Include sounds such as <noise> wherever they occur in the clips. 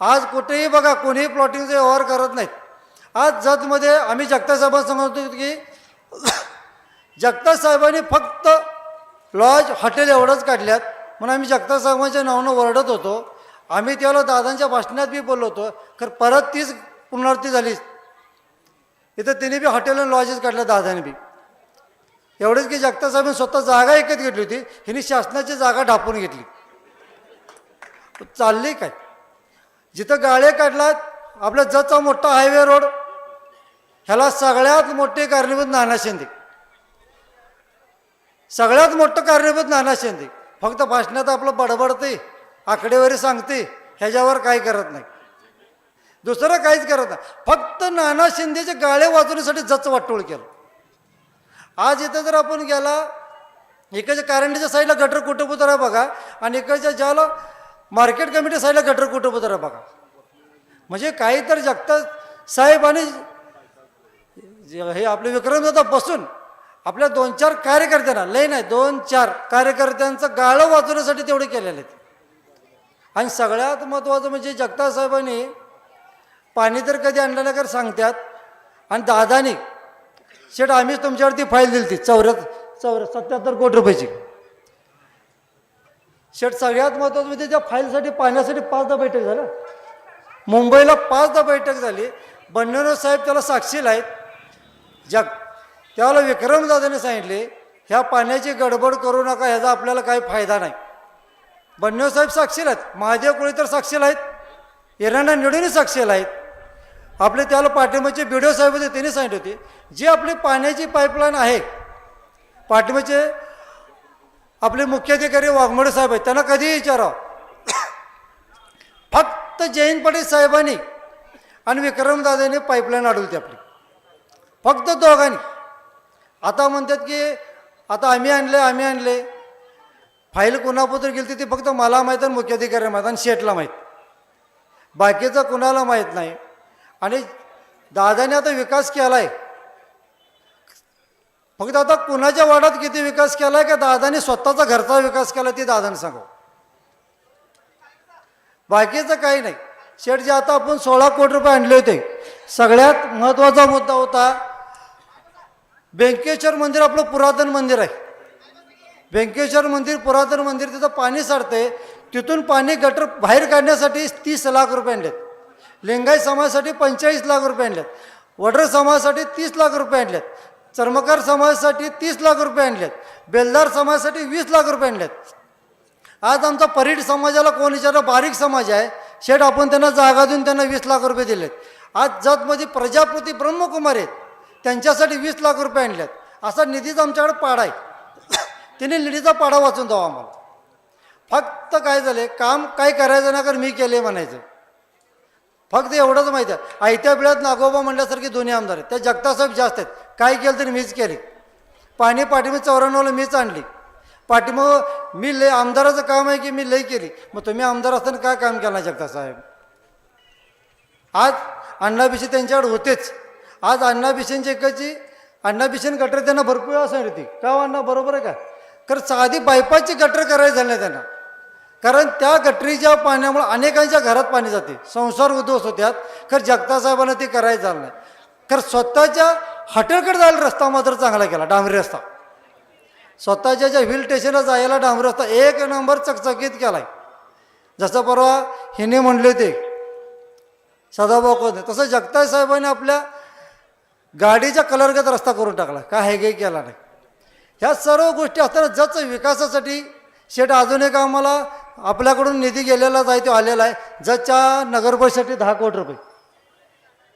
आज कुठेही बघा कोणीही प्लॉटिंगचा व्यवहार करत नाहीत. आज जतमध्ये आम्ही जगताप साहेबांना समजतो की <coughs> जगताप साहेबांनी फक्त लॉज हॉटेल एवढंच काढल्यात. म्हणून आम्ही जगताप साहेबांच्या नावानं ओरडत होतो. आम्ही त्याला दादांच्या भाषणात बी बोललो होतो तर परत तीच पुनरावृत्ती झाली इथं तिने बी हॉटेल आणि लॉजेस काढल्या दादाने बी. एवढंच की जगताप साहेबांनी स्वतः जागा एकच घेतली होती हिने शासनाची जागा ढापून घेतली. चालली काय? जिथं गाळे काढलात आपल्या जचा मोठा हायवे रोड ह्याला सगळ्यात मोठे कारणीभूत नाना शिंदे. सगळ्यात मोठं कारणीभूत नाना शिंदे. फक्त भाषणात आपलं बडबडते आकडेवारी सांगते ह्याच्यावर काही करत नाही. दुसरं काहीच करत नाही. फक्त नाना शिंदेचे गाळे वाचवण्यासाठी जच वाटोळ केलं. आज इथं जर आपण गेला इकडच्या कारंडीच्या साईडला गटर कुटुंब आहे बघा आणि इकडच्या ज्याला मार्केट कमिटी साईडला गटर कुटुंबतर आहे बघा. म्हणजे काही तर जगतात साहेब आणि जे हे आपले विक्रमदादा बसून आपल्या दोन चार कार्यकर्त्यांना लय नाही दोन चार कार्यकर्त्यांचं गाळं वाचवण्यासाठी तेवढे केलेले आहेत. आणि सगळ्यात महत्त्वाचं म्हणजे जगताप साहेबांनी पाणी तर कधी आणलं नाही तर सांगतात. आणि दादानी शेट आम्हीच तुमच्यावरती फाईल दिली ती चौऱ्यात चौऱ्या सत्याहत्तर कोटी रुपयाची. शेट सगळ्यात महत्त्वाचं म्हणजे त्या फाईलसाठी पाहण्यासाठी पाचदा बैठक झालं. मुंबईला पाचदा बैठक झाली. बन्नेरो साहेब त्याला साक्षीला आहेत जग त्याला विक्रमदादाने सांगितले ह्या पाण्याची गडबड करू नका ह्याचा आपल्याला काही फायदा नाही. बन्नेरो साहेब साक्षीला आहेत महादेव कोळी तर साक्षीला आहेत इराणा निवडून साक्षीला आहेत आपले त्याला पाठिंबाचे बिडो साहेब होते त्यांनी सांगितले होते जी आपली पाण्याची पाईपलाईन आहे पाठिंबाचे आपले मुख्याधिकारी वाघमोडे साहेब आहेत. त्यांना कधीही विचारावं फक्त जयंत पाटील साहेबांनी आणि विक्रमदादांनी पाईपलाईन अडवली आपली. फक्त दोघांनी. आता म्हणतात की आता आम्ही आणले आम्ही आणले. फाईल कुणापत्र गेली ती फक्त मला माहीत आणि मुख्याधिकारी माहीत आणि शेटला माहीत. बाकीचं कुणाला माहीत नाही. आणि दादाने आता विकास केला आहे फक्त आता कुणाच्या वाड्यात किती विकास केला आहे का दादाने स्वतःचा घरचा विकास केला ते दादाने सांगा. बाकीचं काही नाही. शेठ जे आता आपण सोळा कोटी रुपये आणले होते. सगळ्यात महत्त्वाचा मुद्दा होता व्यंकेश्वर मंदिर आपलं पुरातन मंदिर आहे. व्यंकेश्वर मंदिर पुरातन मंदिर तिथं पाणी साडते तिथून पाणी गटर बाहेर काढण्यासाठी तीस लाख रुपये आणलेत. लिंगाई समाजासाठी पंचेचाळीस लाख रुपये आणलेत. वडर समाजासाठी तीस लाख रुपये आणलेत. चर्मकार समाजासाठी तीस लाख रुपये आणलेत. बेलदार समाजासाठी वीस लाख रुपये आणलेत. आज आमचा परीट समाजाला कोण विचारलं? बारीक समाज आहे. शेठ आपण त्यांना जागा देऊन त्यांना वीस लाख रुपये दिलेत. आज जतमध्ये प्रजापती ब्रह्मकुमार आहेत. त्यांच्यासाठी वीस लाख रुपये आणलेत. असा निधीचा आमच्याकडे पाडा आहे. तिने निधीचा पाडा वाचून द्यावा आम्हाला. फक्त काय झाले काम काय करायचं ना कर मी केले म्हणायचं. फक्त एवढंच माहिती आहे. आयत्या बिळात नागोबा म्हणल्यासारखे दोन्ही आमदार आहेत. त्या जगतासाहेब जास्त आहेत. काय केलं तरी मीच केली. पाणी पाठीमध्ये चौऱ्याण्णवला मीच आणली. पाठीमग मी लय आमदाराचं काम आहे की मी लय केली. मग तुम्ही आमदार असताना काय काम केलं जगतासाहेब? आज अण्णाभिषे त्यांच्याकडे होतेच. आज अण्णाभिषेंची एकाची अण्णाभिषेन गटर त्यांना भरपूर वेळा सांगितली. का हो अण्णा? बरोबर आहे का? कारण साधी बायपासची गटर करायची झाली नाही त्यांना. कारण त्या गटरीच्या पाण्यामुळे अनेकांच्या घरात पाणी जाते. संसार उद्ध्वस्त होत्यात खरं जगतासाहेबांना ते करायचं झालं नाही. खरं स्वतःच्या हॉटेलकडे जायला रस्ता मात्र चांगला केला डांबरी रस्ता. स्वतःच्या ज्या हिल स्टेशनला जायला डांबरी रस्ता एक नंबर चकचकीत केलाय. जसं परवा हिने म्हणले ते सदाभाऊ कोण तसं जगताय साहेबांनी आपल्या गाडीच्या कलरगत रस्ता करून टाकला. काय हे काही केला नाही. ह्या सर्व गोष्टी असताना जच विकासासाठी शेट अजून एक आम्हाला आपल्याकडून निधी गेलेलाच आहे तो आलेला आहे. जच्या नगरपरिषदेसाठी दहा कोटी रुपये.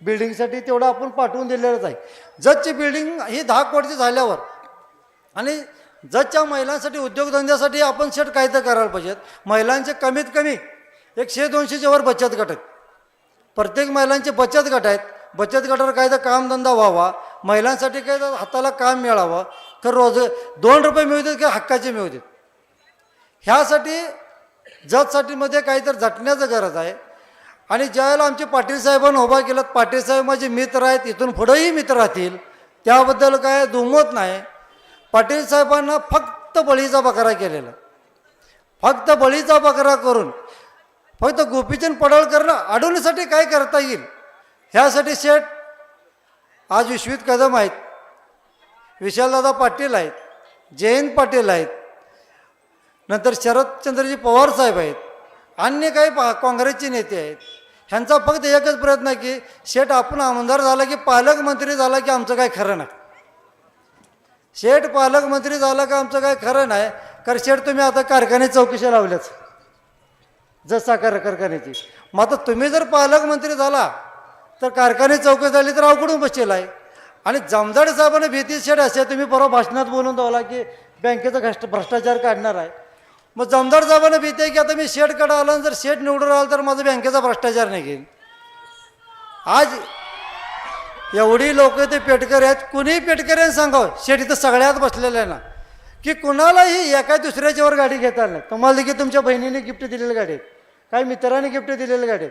बिल्डिंगसाठी तेवढं आपण पाठवून दिलेलंच आहे. जतची बिल्डिंग ही दहा कोटीची झाल्यावर आणि जतच्या महिलांसाठी उद्योगधंद्यासाठी आपण शेट काय तर करायला पाहिजेत. महिलांचे कमीत कमी एकशे दोनशेच्या वर बचत गट आहेत. प्रत्येक महिलांचे बचत गट आहेत. बचत गटावर काय तर कामधंदा व्हावा. महिलांसाठी काय तर हाताला काम मिळावं. तर रोज दोन रुपये मिळू देत किंवा हक्काचे मिळू देत. ह्यासाठी जतसाठी मध्ये काहीतरी झटण्याचं गरज आहे. आणि ज्यावेळेला आमचे पाटील साहेबांना उभा केलं पाटील साहेब माझे मित्र आहेत इथून पुढेही मित्र राहतील त्याबद्दल काय दुमत नाही. पाटील साहेबांना फक्त बळीचा बकरा केलेला. फक्त बळीचा बकरा करून फक्त गोपीचंद पडळकरनं अडवण्यासाठी काय करता येईल? ह्यासाठी शेठ आज विश्वित कदम आहेत विशालदादा पाटील आहेत जयंत पाटील आहेत नंतर शरदचंद्रजी पवार साहेब आहेत. अन्य काही पा काँग्रेसचे नेते आहेत. ह्यांचा फक्त एकच प्रयत्न आहे की शेठ आपण आमदार झाला की पालकमंत्री झाला की आमचं काय खरं नाही. शेठ पालकमंत्री झाला का आमचं काय खरं नाही. कारण शेठ तुम्ही आता कारखाने चौकशी लावल्याच जसा कर कारखान्याची. मग आता तुम्ही जर पालकमंत्री झाला तर कारखाने चौकशी झाली तर अवघडून बसलेला आहे. आणि जमजाड साहेबांना भीती शेठ असे तुम्ही परवा भाषणात बोलून दावला की बँकेचा घष्ट भ्रष्टाचार काढणार आहे. मग जमदार साहेबांना भीती आहे की आता मी शेठकडे आलो आणि जर शेठ निवडून आलं तर माझा बँकेचा भ्रष्टाचार नाही घेईल आज एवढी लोक ते पेटकर आहेत. कुणीही पेटकऱ्यांनी सांगावं शेठ इथं सगळ्यात बसलेलं आहे ना. की कुणालाही एका दुसऱ्याच्यावर गाडी घेता नाही. तुम्हाला देखील तुमच्या बहिणीने गिफ्ट दिलेली गाडी काही मित्रांनी गिफ्ट दिलेली गाडी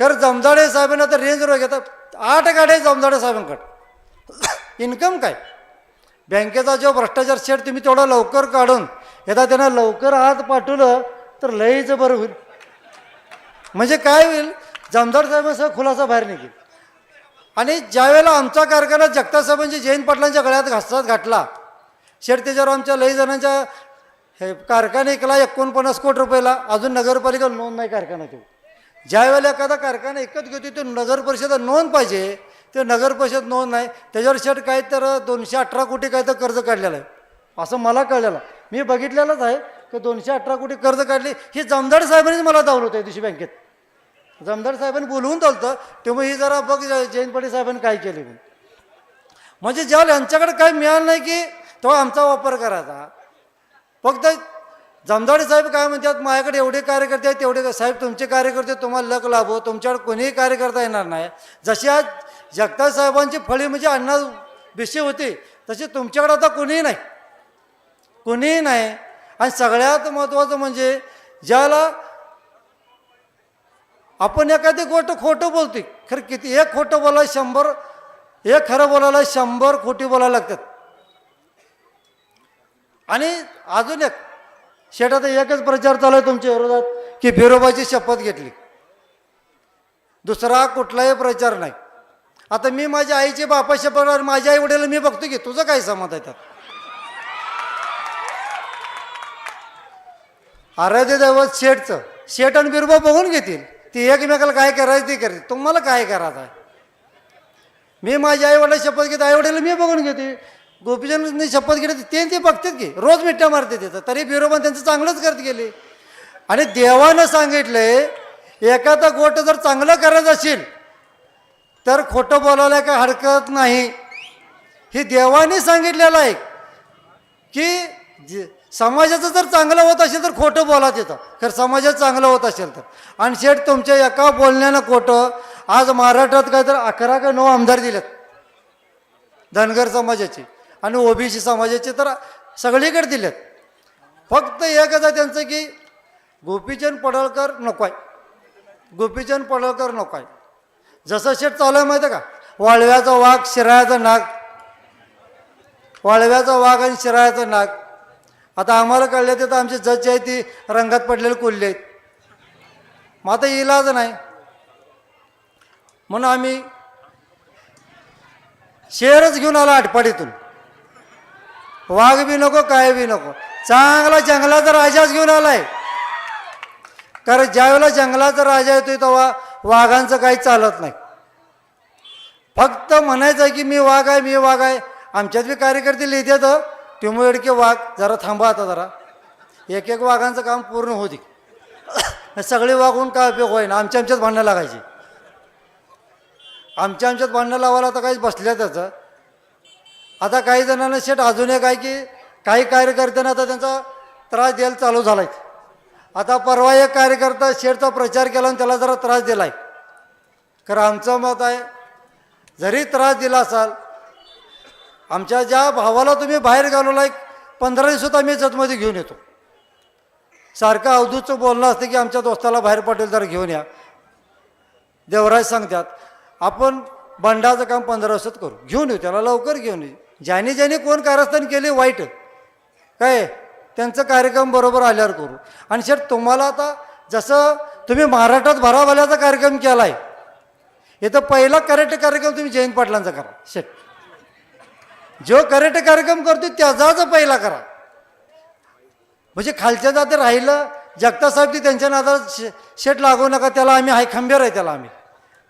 खरं जमदाडे साहेबांना तर रेंजवर घेतात. आठ गाड्या जमदाडे साहेबांकडे. इन्कम <coughs> काय? बँकेचा जो भ्रष्टाचार शेट तुम्ही तेवढा लवकर काढून यदा त्यांना लवकर आत पाठवलं तर लईचं बरं होईल. म्हणजे काय होईल जमदार साहेबांसह खुलासा बाहेर निघेल. आणि ज्यावेळेला आमचा कारखाना जगताप साहेबांची म्हणजे जयंत पाटलांच्या गळ्यात घासात घातला शेठ त्याच्यावर आमच्या लई जणांच्या हे कारखाने एकला एकोणपन्नास कोटी रुपयाला अजून नगरपालिका नोंद नाही कारखाना तो. ज्यावेळेला एखादा कारखाना एकच घेतो तो नगर परिषद नोंद पाहिजे ते नगर परिषद नोंद नाही. त्याच्यावर शेठ काय तर दोनशे अठरा कोटी काय तर कर्ज काढलेलं आहे. असं मला कळलेलं मी बघितलेलंच आहे की दोनशे अठरा कोटी कर्ज काढली. ही जमदार साहेबांनीच मला दावलं होतं दिवशी बँकेत. जमदार साहेबांनी बोलवून चालतं तेव्हा ही जरा बघ जयंत पाटील साहेबांनी काय केले म्हणजे ज्यावेळेला यांच्याकडे काही मिळालं नाही की तेव्हा आमचा वापर करायचा. फक्त जमदाडे साहेब काय म्हणतात माझ्याकडे एवढे कार्यकर्ते आहेत तेवढे साहेब तुमचे कार्यकर्ते तुम्हाला लक लाभो तुमच्याकडे कोणीही कार्यकर्ता येणार नाही. जशी आज जगताज साहेबांची फळी म्हणजे अण्णा विषय होते तशी तुमच्याकडे आता कोणीही नाही. कोणीही नाही. आणि सगळ्यात महत्त्वाचं म्हणजे ज्याला आपण एखादी गोष्ट खोटं बोलतो खरं किती एक खोटं बोलायला शंभर एक खरं बोलायला शंभर खोटी बोलायला लागतात. आणि अजून एक शेटात एकच प्रचार चालू आहे तुमच्या विरोधात की बिरोबाची शपथ घेतली. दुसरा कुठलाही प्रचार नाही. आता मी माझ्या आईची बापा शपथ माझ्या आई वडील मी बघतो की तुझं काय समज आहे त्यात? आराध्य दैवत शेठचं. शेठ आणि बिरबा बघून घेतील. ती एकमेकाला काय करायचं ते करतील. तुम्हाला काय करायचं आहे? मी माझ्या आईवडा शपथ घेते. आईवडीला मी बघून घेते. गोपीचंदनी शपथ घेते ते ते बघतात की रोज मिठ्ठा मारते तिथं तरी. बिरोबा त्यांचं चांगलंच करत गेले. आणि देवानं सांगितलंय एखादा गोट जर चांगलं करायचं असेल तर खोटं बोलायला काय हरकत नाही. हे देवाने सांगितलेलं आहे की जे- समाजाचं जर चांगलं होत असेल तर खोटं बोला येतं. तर समाजात चांगलं होत असेल तर. आणि शेठ तुमच्या एका बोलण्यानं खोटं. आज महाराष्ट्रात काय तर अकरा का नऊ आमदार दिलेत. धनगर समाजाचे आणि ओबीसी समाजाचे तर सगळीकडे दिलेत. फक्त एकच आहे त्यांचं की गोपीचंद पडळकर नको आहे. गोपीचंद पडळकर नको आहे. जसं शेठ चालू आहे माहिती आहे का? वाळव्याचा वाघ शिराळ्याचा नाग. वाळव्याचा वाघ आणि शिराळ्याचा नाग. आता आम्हाला कळलं ते तर आमचे जज आहे ती रंगात पडलेले कोल्हे आहेत. मग आता इलाज नाही. म्हणून आम्ही शेअरच घेऊन आलो आटपाडीतून. वाघ बी नको काय बी नको. चांगला जंगलाचा राजाच घेऊन आलाय. कारण ज्यावेळेला जंगलाचा राजा येतोय तेव्हा वाघांचं काही चालत नाही. फक्त म्हणायचं आहे की मी वाघ आहे मी वाघ आहे. आमच्यात बी कार्यकर्ते लिहितात टिमोडके वाघ जरा थांबा आता जरा. एक एक वाघांचं काम पूर्ण होते सगळे वाघून काय उपयोग होईना? आमच्या आमच्यात भांडणं लागायची. आमच्या आमच्यात भांडणं लावायला आता काही बसल्या त्याचं. आता काही जणांना शेट अजून एक आहे की काही कार्यकर्त्यांना आता त्यांचा त्रास द्यायला चालू झालाय. आता परवा एक कार्यकर्ता शेडचा प्रचार केला आणि त्याला जरा त्रास दिलाय. खरं आमचं मत आहे जरी त्रास दिला असाल आमच्या ज्या भावाला तुम्ही बाहेर घालवला एक पंधरा दिवसात आम्ही जतमध्ये घेऊन येतो. सारखं अवधूतचं बोलणं असतं की आमच्या दोस्ताला बाहेर पाटील जरा घेऊन या. देवराज सांगतात आपण बंडाचं काम पंधरा दिवसात करू. घेऊन येऊ त्याला लवकर घेऊन येऊ ज्याने ज्याने कोण कारस्थान केले वाईट. काय? त्यांचं कार्यक्रम बरोबर आल्यावर करू. आणि शेट तुम्हाला आता जसं तुम्ही महाराष्ट्रात भराभल्याचा कार्यक्रम केला आहे इथं पहिला करेक्ट कार्यक्रम तुम्ही जयंत पाटलांचा करा शेट जो करेक्ट कार्यक्रम करतो त्याचाच पहिला करा. म्हणजे खालच्या जाते राहिलं जगतासाहेब ती त्यांच्या नादात शे शेट लागू नका त्याला आम्ही हाय खंबीर आहे त्याला आम्ही.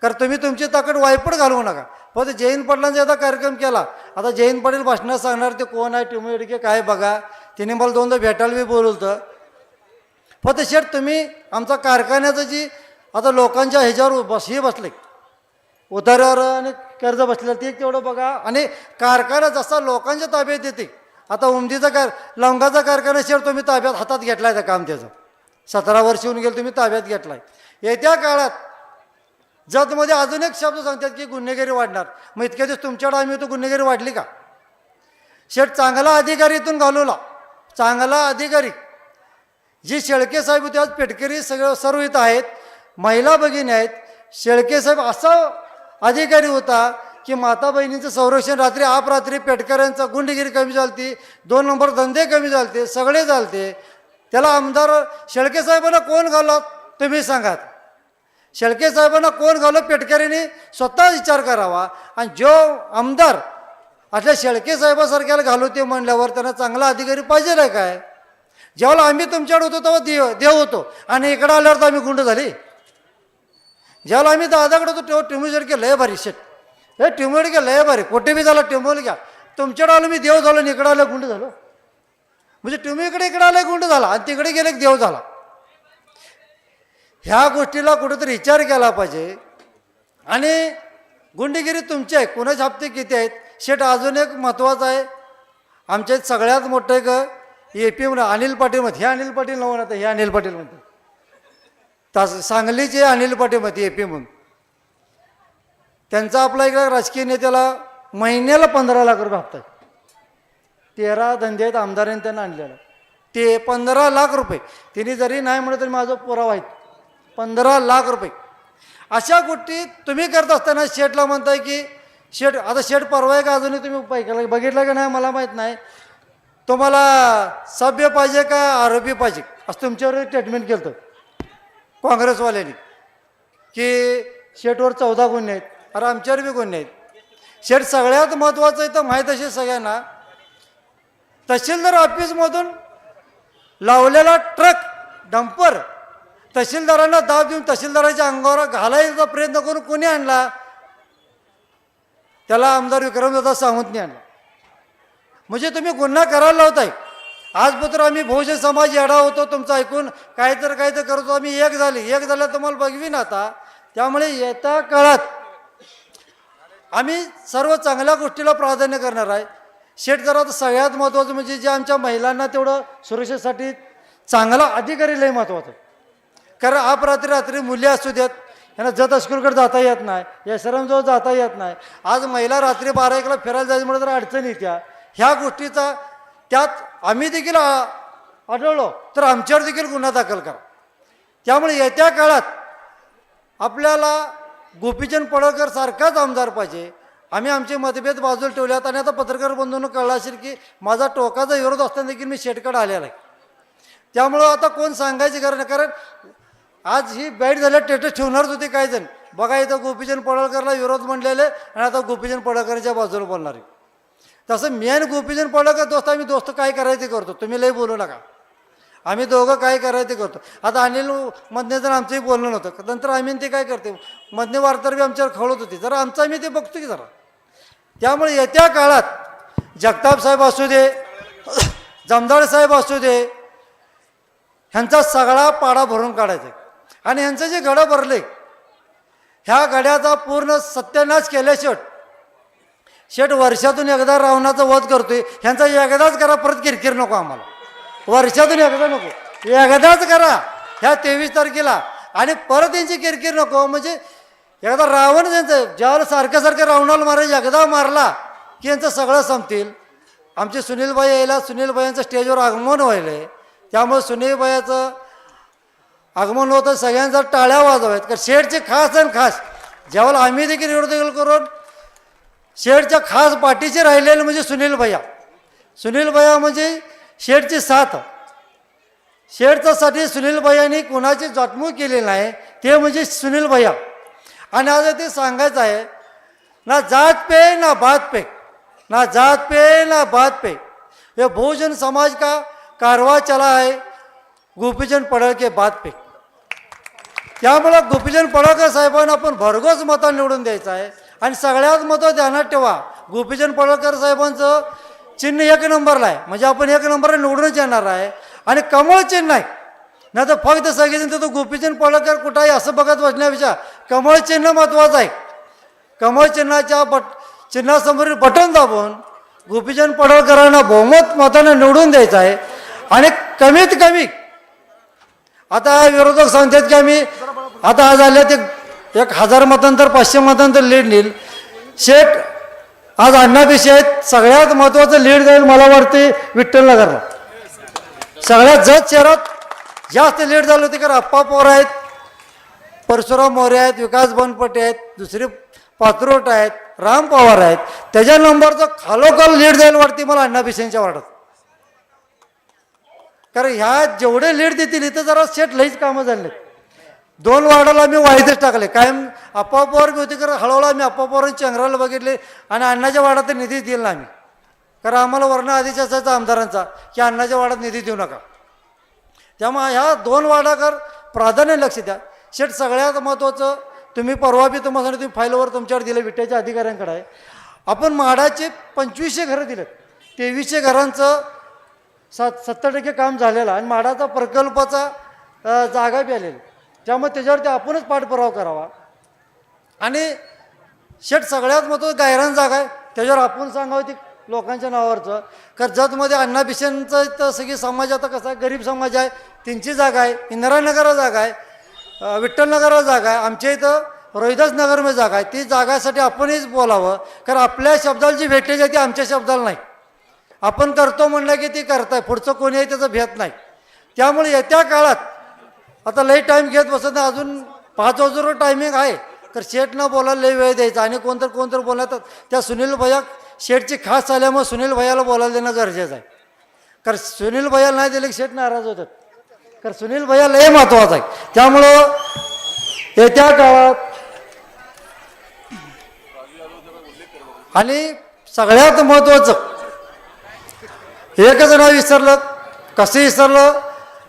कारण तुम्ही तुमची ताकद वायपट घालवू नका. फक्त जयंत पाटलांचा एकदा कार्यक्रम केला आता जयंत पाटील भाषणात सांगणार ते कोण आहे टिमू इडके काय बघा. तिने मला दोनदा भेटायला बी बोलवलं फक्त शेट तुम्ही आमचा कारखान्याचं जी आता लोकांच्या ह्याच्यावर बस हे बसले. उधारावर आणि कर्ज बसलेलं ते तेवढं बघा. आणि कारखाना जसा लोकांच्या ताब्यात येते आता उमदीचा कार लवंगाचा कारखाना शेर तुम्ही ताब्यात हातात घेतलाय त्या काम त्याचं. सतरा वर्ष होऊन गेलं तुम्ही ताब्यात घेतलाय. येत्या काळात जतमध्ये अजून एक शब्द सांगतात की गुन्हेगारी वाढणार. मग इतक्या दिवस तुमच्याकडे आम्ही होतो गुन्हेगारी वाढली का? शेठ चांगला अधिकारी इथून घालवला. चांगला अधिकारी. जी शेळके साहेब होते आज पेटकरी सगळं सर्व इथं आहेत. महिला भगिनी आहेत. शेळके साहेब असं अधिकारी होता की माता बहिणीचं संरक्षण रात्री आप रात्री पेटकऱ्यांचा गुंडगिरी कमी झालती दोन नंबर धंदे कमी झालते सगळे झालते. त्याला आमदार शेळके साहेबांना कोण घालत तुम्ही सांगा. शेळके साहेबांना कोण घालत पेटकऱ्यांनी स्वतः विचार करावा. आणि जो आमदार आपल्या शेळके साहेबासारख्याला घालवते म्हणल्यावर त्यांना चांगला अधिकारी पाहिजे नाही काय? जेव्हा आम्ही तुमच्याकडे होतो तेव्हा देव देव होतो. आणि इकडं आल्यावर तर आम्ही गुंड झाली. ज्यावेळेला आम्ही दादाकडे होतो तेव्हा टिमूजड के लय भारी शेट. हे टिमोड लय भारी. कुठे बी झाला टिमोल घ्या. तुमच्याकडे आलो मी देव झालो आणि इकडं आलं गुंड झालो. म्हणजे तुम्ही इकडे इकडे आलं गुंड झाला आणि तिकडे गेले देव झाला. ह्या गोष्टीला कुठेतरी विचार केला पाहिजे. आणि गुंडगिरी तुमची आहे. कुणाचे हप्ते किती आहेत? शेट अजून एक महत्त्वाचं आहे. आमच्या सगळ्यात मोठं एक ए पी म्हणून अनिल पाटील म्हणते हे अनिल पाटील नव्हतं हे अनिल पाटील म्हणतात. तास सांगलीचे अनिल पाटील म्हणते ए पी म्हणून. त्यांचा आपला एका राजकीय नेत्याला महिन्याला पंधरा लाख रुपये हप्ता आहे तेरा धंदे आहेत आमदारांनी त्यांना आणलेला. ते पंधरा लाख रुपये. तिने जरी नाही म्हणलं तरी माझं पुरावा आहे पंधरा लाख रुपये. अशा गोष्टी तुम्ही करत असताना शेटला म्हणताय की शेट आता शेट परवा आहे का अजूनही तुम्ही उपाय केला बघितला का नाही मला माहीत नाही. तुम्हाला सभ्य पाहिजे का आरोपी पाहिजे? असं तुमच्यावर ट्रीटमेंट केलं होतं काँग्रेसवाल्यांनी. की शेटवर चौदा गुन्हे आहेत अरे आमच्यावर बी गुन्हे आहेत. शेट सगळ्यात महत्त्वाचं आहे तर माहीत असेल सगळ्यांना तहसीलदार ऑफिसमधून लावलेला ट्रक डंपर तहसीलदारांना दाब देऊन तहसीलदाराच्या अंगावर घालायचा प्रयत्न करून कोणी आणला? त्याला आमदार विक्रमदादा सावंतने आणला. म्हणजे तुम्ही गुन्हा करायला लावताय. आजपत्र आम्ही बहुजन समाज येडा होतो तुमचं ऐकून काय तर काय तर करतो आम्ही एक झाली. एक झालं तुम्हाला बघवीन आता. त्यामुळे येत्या काळात. आम्ही सर्व चांगल्या गोष्टीला प्राधान्य करणार आहे. शेट जरा सगळ्यात महत्त्वाचं म्हणजे जे आमच्या महिलांना तेवढं सुरक्षेसाठी चांगला अधिकारी लय महत्त्वाचं. कारण आप रात्री रात्री मुली असू देत यांना जत स्कूलकडे जाता येत नाही यशरामजवळ जाता येत नाही. आज महिला रात्री बारा एकला फिरायला जायचं म्हणलं तर अडचण येत्या ह्या गोष्टीचा त्यात आम्ही देखील आढळलो तर आमच्यावर देखील गुन्हा दाखल करा. त्यामुळे येत्या काळात आपल्याला गोपीचंद पडळकर सारखाच आमदार पाहिजे. आम्ही आमचे मतभेद बाजूला ठेवल्यात आणि आता पत्रकार बंधूंना कळलं असेल की माझा टोकाचा विरोध असताना देखील मी शेटकड आलेला आहे. त्यामुळं आता कोण सांगायची गरज नाही कारण आज ही बॅट झाल्या टेटस ठेवणारच होते काही जण. बघा इथं गोपीचंद पडळकरला विरोध म्हणलेले आणि आता गोपीचंद पडळकरच्या बाजूला बोलणार आहे. तसं मेन गोपीजन पडलं का दोस्त आम्ही दोस्त काय करायचं ते करतो? तुम्ही लई बोलू नका. आम्ही दोघं काय करायचं करतो? आता अनिल मधने जर आमचंही बोलणं नव्हतं नंतर आम्ही ते काय करते? मधने वार्ताहर बी आमच्यावर खळत होते. जरा आमचं आम्ही ते बघतो की जरा. त्यामुळे येत्या काळात जगताप साहेब असू दे <coughs> जमदाळ साहेब असू दे ह्यांचा सगळा पाडा भरून काढायचा आहे. आणि ह्यांचं जे गडं भरले ह्या गड्याचा पूर्ण सत्यानाश केल्या शेठ वर्षातून एकदा रावणाचा वध करतोय ह्यांचा एकदाच करा परत किरकिर नको आम्हाला. वर्षातून एकदा नको. एकदाच करा. ह्या तेवीस तारखेला. आणि परत यांची किरकिर नको. म्हणजे एकदा रावण त्यांचं ज्यावेळेला सारखं सारखं रावणाला मारायला एकदा मारला की यांचं सगळं संपतील. आमचे सुनीलबाई यायला सुनीलबाईंचं स्टेजवर आगमन व्हायलं त्यामुळे सुनीलबाईचं आगमन होतं सगळ्यांचा टाळ्या वाजवायत. कारण शेठचे खास आणि खास ज्यावेळेला आम्ही देखील विरोध करून शेठच्या खास पाठीचे राहिलेले म्हणजे सुनील भैया. सुनील भैया म्हणजे शेठची साथ. शेठच्यासाठी सुनील भैयानी कोणाची जटमूक केले नाही ते म्हणजे सुनील भैया. आणि आज ते सांगायचं आहे ना जात पे ना बात पे. ना जात पे ना बात पे. ये बहुजन समाज का कारवा चला है गोपीचंद पडळ के बात पे. त्यामुळं गोपीचंद पडळकर साहेबांना आपण भरघोस मतं निवडून द्यायचं आहे. आणि सगळ्यात मतं ध्यानात ठेवा. गोपीचंद पडळकर साहेबांचं चिन्ह एक नंबरला आहे. म्हणजे आपण एक नंबरला निवडूनच येणार आहे. आणि कमळ चिन्ह आहे नाही तर फक्त सगळेजण तर तो गोपीचंद पडळकर कुठं आहे असं बघत बसण्यापेक्षा कमळ चिन्ह महत्त्वाचं आहे. कमळ चिन्हाच्या बट चिन्हासमोरील बटन दाबून गोपीचंद पडळकरांना बहुमत मतानं निवडून द्यायचं आहे. आणि कमीत कमी आता विरोधक सांगतात की आम्ही आता आज आल्या ते एक हजार मतांतर पाचशे मतांतर लीड नेईल शेठ आज अण्णापेशी आहेत सगळ्यात महत्त्वाचं लीड जाईल मला वाटते विठ्ठलनगरला. सगळ्यात जत शहरात जास्त लीड झालं होते कारण अप्पा पवार आहेत परशुराम मोरे आहेत विकास बनपटे आहेत दुसरे पात्रोट आहेत राम पवार आहेत. त्याच्या नंबरचं खालोखाल लीड जाईल वाटते मला अण्णा वाटत. कारण ह्या जेवढे लीड देतील इथं जरा सेट लईच कामं झाले दोन वार्डाला मी वाईदच टाकले. कायम अप्पा मी होते कारण हळूहळू आम्ही अप्पा पवारांची बघितले आणि अण्णाच्या वाड्यात निधीच निधी दिला आम्ही. कारण आम्हाला वर्ण आधीच असायचा आमदारांचा की अण्णाच्या वाड्यात निधी देऊ नका. त्यामुळे ह्या दोन वाडाकर प्राधान्य लक्ष द्या. शेट सगळ्यात महत्त्वाचं तुम्ही परवा बी तुम्हाला तुम्ही फाईलवर तुमच्यावर दिलं विट्याच्या अधिकाऱ्यांकडे आहे. आपण म्हाडाचे पंचवीसशे घरं दिलेत. तेवीसशे घरांचं सात सत्तर टक्के काम झालेलं आणि म्हाडाचा प्रकल्पाचा जागा बी आलेली त्यामुळे त्याच्यावरती आपणच पाठपुरावा करावा. आणि शेट सगळ्यात महत्त्वाचं गायरान जागा आहे. त्याच्यावर आपण सांगावं ती लोकांच्या नावावरचं. कर्जतमध्ये अण्णा भिशेंचं तर सगळी समाज आता कसा आहे? गरीब समाज आहे. त्यांची जागा आहे. इंदिरानगरला जागा आहे. विठ्ठलनगरला जागा आहे. आमच्या इथं रोहिदास नगरमध्ये जागा आहे. ती जागासाठी आपणच बोलावं. कारण आपल्या शब्दाला जी भेटली आहे ती आमच्या शब्दाला नाही. आपण करतो म्हणलं की ती करताय. पुढचं कोणी आहे त्याचं भेट नाही. त्यामुळे येत्या काळात आता लई टाईम घेत बसत नाही. अजून पाच वाजूवर टायमिंग आहे. तर शेठ न बोलायला लई वेळ द्यायचा. आणि कोणतर कोणतर बोलतात त्या सुनील भैया शेठची खास आल्यामुळे सुनील भैयाला बोलायला देणं गरजेचं आहे. कारण सुनील भैयाला नाही दिले की शेठ नाराज होतात. कारण सुनील भैया लय महत्त्वाचा आहे. त्यामुळं येत्या काळात आणि सगळ्यात महत्त्वाचं एकच नाव विसरलं कसं विसरलं?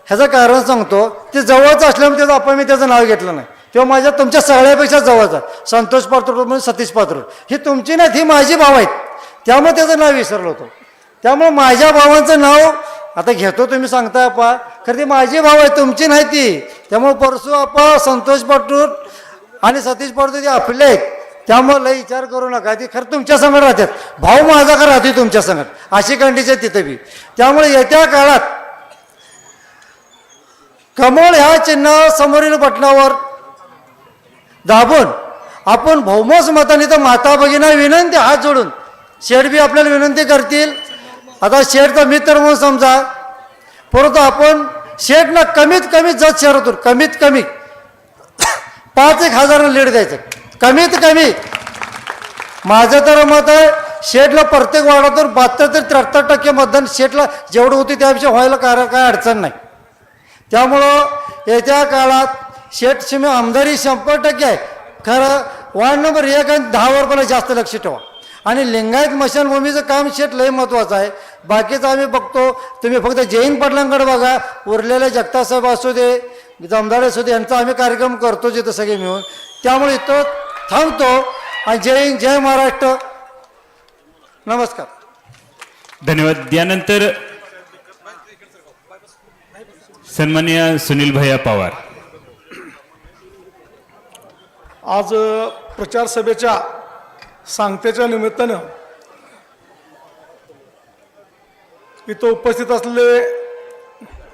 ह्याचं कारण सांगतो ते जवळच असल्यामुळे त्याचं आपण मी त्याचं नाव घेतलं नाही. तेव्हा माझ्या तुमच्या सगळ्यापेक्षा जवळचा संतोष पात्रोड म्हणून सतीश पात्रोड. ही तुमची नाहीत ही माझी भाव आहेत. त्यामुळे त्याचं नाव विसरलो होतो. त्यामुळे माझ्या भावांचं नाव आता घेतो तुम्ही सांगताय आपा खरं ती माझी भाव आहे तुमची नाही ती. त्यामुळे परसू आपा संतोष पाटूर आणि सतीश पाटूर ते आपले आहेत त्यामुळे लय विचार करू नका ती खरं तुमच्या संगत राहतात. भाऊ माझा का राहतोय तुमच्या संगत? अशी कंडिशन तिथं बी. त्यामुळे येत्या काळात कमळ ह्या चिन्ह समोरील बटणावर. दाबून. आपण भौमोस मताने तर माता भगिना विनंती हात जोडून. शेठ बी आपल्याला विनंती करतील. आता शेठचा मित्र म्हणून समजा. परंतु आपण शेठना कमीत कमी जत शहरातून कमीत कमी. <coughs> पाच एक हजारानं लीड द्यायचं. कमीत कमी. माझं तर मत आहे शेठला प्रत्येक वार्डातून बहात्तर ते त्र्याहत्तर टक्के मतदान शेठला जेवढं होती त्यापेक्षा व्हायला काय काय अडचण नाही. त्यामुळं येत्या काळात शेठ शिमे आमदारी शंभर टक्के आहे खरं वार्ड नंबर एक आणि दहा रुपयाला जास्त लक्ष ठेवा. आणि लिंगायत मशानभूमीचं काम शेठ लय महत्त्वाचं आहे. बाकीचं आम्ही बघतो तुम्ही फक्त जैन पाटलांकडे बघा. उरलेल्या जगतासाहेब असू दे जमदाडे असू दे यांचा आम्ही कार्यक्रम करतो जिथं सगळे मिळून. त्यामुळे इथं थांबतो आणि जय हिंद जय महाराष्ट्र. नमस्कार. धन्यवाद. यानंतर सन्मान्य सुनील भैया पवार. आज प्रचार सभेच्या सांगतेच्या निमित्तानं इथं उपस्थित असलेले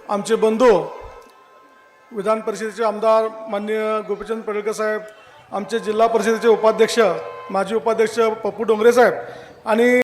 आमचे बंधू विधान परिषदेचे आमदार माननीय गोपीचंद पडळकर साहेब आमचे जिल्हा परिषदेचे उपाध्यक्ष माजी उपाध्यक्ष पप्पू डोंगरे साहेब आणि